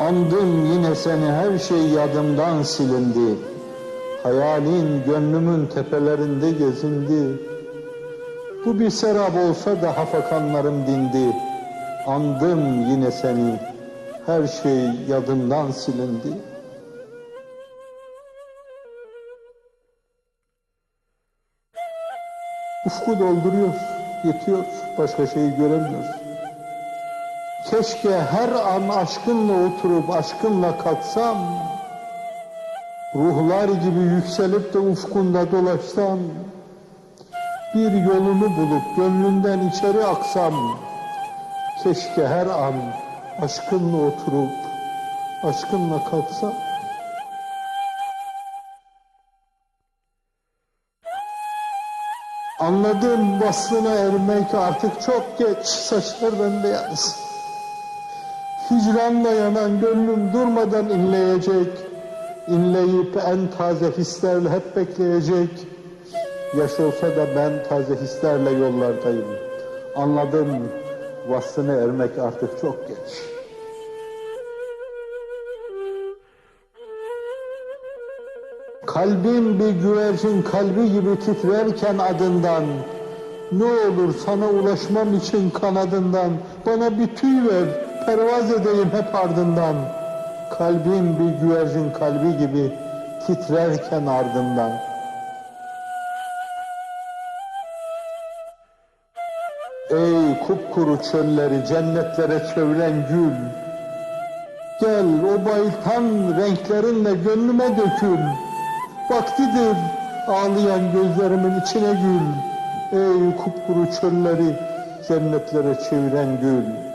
Andım yine seni her şey yadımdan silindi. Hayalin gönlümün tepelerinde gezindi. Bu bir serap olsa da hafakanlarım dindi. Andım yine seni her şey yadımdan silindi. Ufku dolduruyor, yetiyor, başka şeyi göremiyoruz. Keşke her an aşkınla oturup aşkınla kalksam, ruhlar gibi yükselip de ufkunda dolaşsam, bir yolunu bulup gönlünden içeri aksam, keşke her an aşkınla oturup aşkınla kalksam. Anladım vaslına ermek artık çok geç, saçlar bembeyaz. Hicranla yanan gönlüm durmadan inleyecek. İnleyip en taze hislerle hep bekleyecek. Yaş olsa da ben taze hislerle yollardayım. Anladım vaslına ermek artık çok geç. Kalbim bir güvercin kalbi gibi titrerken adından Ne olur sana ulaşmam için kanadından Bana bir tüy ver pervaz edeyim hep ardından Kalbim bir güvercin kalbi gibi titrerken ardından Ey kupkuru çölleri cennetlere çeviren gül Gel o bayıltan renklerinle gönlüme dökül Vaktidir ağlayan gözlerimin içine gül. Ey kupkuru çölleri cennetlere çeviren gül.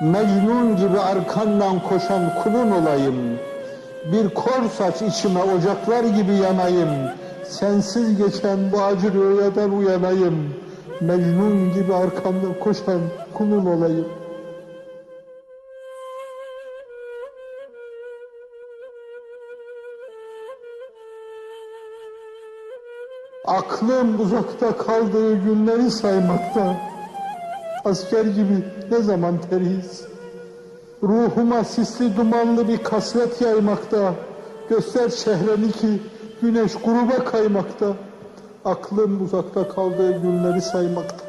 Mecnun gibi arkandan koşan kulun olayım. Bir kor saç içime ocaklar gibi yanayım. Sensiz geçen bu acı rüyadan uyanayım. Mecnun gibi arkamdan koşan kulun olayım. Aklım uzakta kaldığı günleri saymakta. Asker gibi ne zaman teriz. Ruhuma sisli dumanlı bir kasvet yaymakta. Göster çehreni ki güneş gruba kaymakta. Aklım uzakta kaldığı günleri saymakta.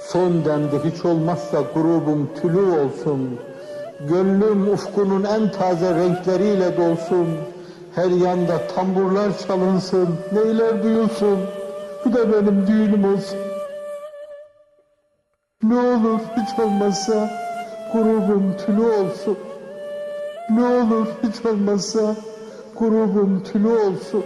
Son dendi hiç olmazsa grubum tülü olsun. Gönlüm ufkunun en taze renkleriyle dolsun. Her yanda tamburlar çalınsın, neyler duyulsun. Bu da benim düğünüm olsun. Ne olur hiç olmazsa grubum tülü olsun. Ne olur hiç olmazsa grubum tülü olsun.